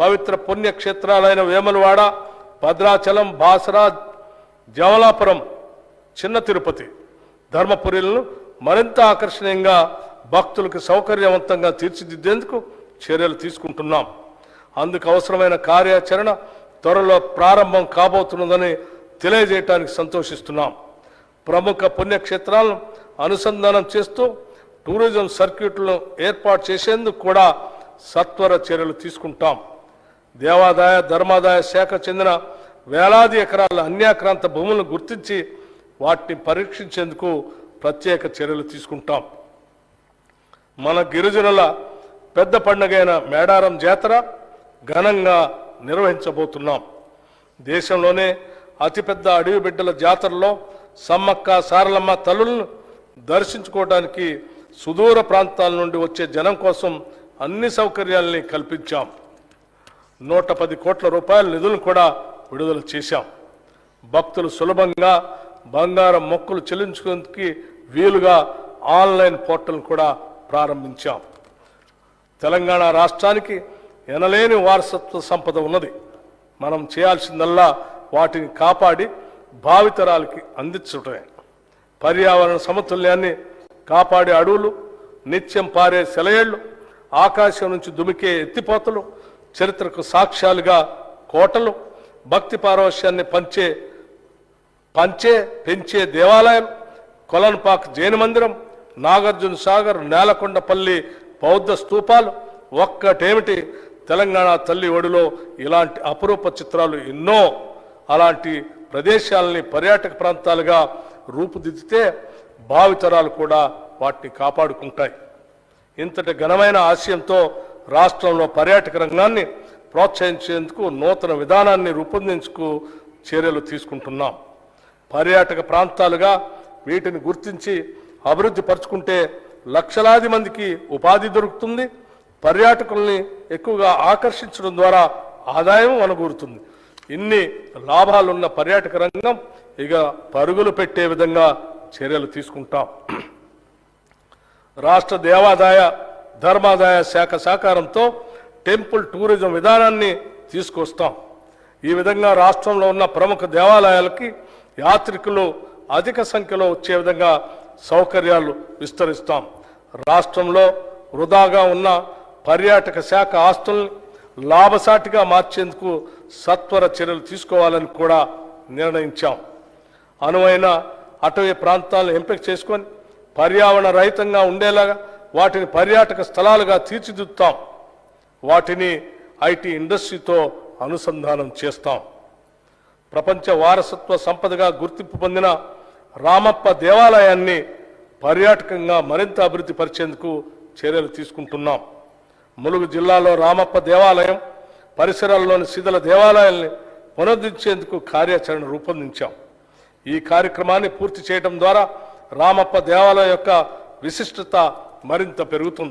పవిత్ర పుణ్యక్షేత్రాలైన వేమలవాడ భద్రాచలం బాసరా జవలాపురం చిన్న తిరుపతి ధర్మపురిలను మరింత ఆకర్షణీయంగా భక్తులకు సౌకర్యవంతంగా తీర్చిదిద్దేందుకు చర్యలు తీసుకుంటున్నాం. అందుకు అవసరమైన కార్యాచరణ త్వరలో ప్రారంభం కాబోతున్నదని తెలియజేయటానికి సంతోషిస్తున్నాం. ప్రముఖ పుణ్యక్షేత్రాలను అనుసంధానం చేస్తూ టూరిజం సర్క్యూట్లను ఏర్పాటు చేసేందుకు కూడా సత్వర చర్యలు తీసుకుంటాం. దేవాదాయ ధర్మాదాయ శాఖ చెందిన వేలాది ఎకరాల అన్యాక్రాంత భూములను గుర్తించి వాటిని పరీక్షించేందుకు ప్రత్యేక చర్యలు తీసుకుంటాం. మన గిరిజనుల పెద్ద పండుగైన మేడారం జాతర ఘనంగా నిర్వహించబోతున్నాం. దేశంలోనే అతిపెద్ద అడవి బిడ్డల జాతరలో సమ్మక్క సారలమ్మ తల్లులను దర్శించుకోవడానికి సుదూర ప్రాంతాల నుండి వచ్చే జనం కోసం అన్ని సౌకర్యాలని కల్పించాం. నూట పది కోట్ల రూపాయల నిధులు కూడా విడుదల చేశాం. భక్తులు సులభంగా బంగారం మొక్కులు చెల్లించుకునేందుకు వీలుగా ఆన్లైన్ పోర్టల్ కూడా ప్రారంభించాం. తెలంగాణ రాష్ట్రానికి ఎనలేని వారసత్వ సంపద ఉన్నది. మనం చేయాల్సిందల్లా వాటిని కాపాడి భావితరాలకి అందించటమే. పర్యావరణ సమతుల్యాన్ని కాపాడే అడవులు నిత్యం పారే సెలయేళ్ళు ఆకాశం నుంచి దుమికే ఎత్తిపోతలు చరిత్రకు సాక్ష్యాలుగా కోటలు భక్తి పారవశ్యాన్ని పంచే పంచే పెంచే దేవాలయం కొలన్పాక్ జైన మందిరం నాగార్జున సాగర్ నేలకొండపల్లి బౌద్ధ స్తూపాలు ఒక్కటేమిటి? తెలంగాణ తల్లి ఒడిలో ఇలాంటి అపురూప చిత్రాలు ఎన్నో. అలాంటి ప్రదేశాలని పర్యాటక ప్రాంతాలుగా రూపుదిద్దితే భావితరాలు కూడా వాటిని కాపాడుకుంటాయి. ఇంతటి ఘనమైన ఆశయంతో రాష్ట్రంలో పర్యాటక రంగాన్ని ప్రోత్సహించేందుకు నూతన విధానాన్ని రూపొందించుకు చర్యలు తీసుకుంటున్నాం. పర్యాటక ప్రాంతాలుగా వీటిని గుర్తించి అభివృద్ధి పరుచుకుంటే లక్షలాది మందికి ఉపాధి దొరుకుతుంది. పర్యాటకుల్ని ఎక్కువగా ఆకర్షించడం ద్వారా ఆదాయం అనుకూరుతుంది ఇన్ని లాభాలున్న పర్యాటక రంగం ఇక పరుగులు పెట్టే విధంగా చర్యలు తీసుకుంటాం. రాష్ట్ర దేవాదాయ ధర్మాదాయ శాఖ సహకారంతో టెంపుల్ టూరిజం విధానాన్ని తీసుకొస్తాం. ఈ విధంగా రాష్ట్రంలో ఉన్న ప్రముఖ దేవాలయాలకి యాత్రికులు అధిక సంఖ్యలో వచ్చే విధంగా సౌకర్యాలు విస్తరిస్తాం. రాష్ట్రంలో వృధాగా ఉన్న పర్యాటక శాఖ ఆస్తుల్ని లాభసాటిగా మార్చేందుకు సత్వర చర్యలు తీసుకోవాలని కూడా నిర్ణయించాం. అనువైన అటవీ ప్రాంతాలను ఎంపిక చేసుకొని పర్యావరణ రహితంగా ఉండేలాగా వాటిని పర్యాటక స్థలాలుగా తీర్చిదిద్దుతాం. వాటిని ఐటీ ఇండస్ట్రీతో అనుసంధానం చేస్తాం. ప్రపంచ వారసత్వ సంపదగా గుర్తింపు పొందిన రామప్ప దేవాలయాన్ని పర్యాటకంగా మరింత అభివృద్ధి పరిచేందుకు చర్యలు తీసుకుంటున్నాం. ములుగు జిల్లాలో రామప్ప దేవాలయం పరిసరాల్లోని శిథిల దేవాలయాల్ని పునరుద్ధరించేందుకు కార్యాచరణ రూపొందించాం. ఈ కార్యక్రమాన్ని పూర్తి చేయడం ద్వారా రామప్ప దేవాలయం యొక్క విశిష్టత మరింత పెరుగుతుంది.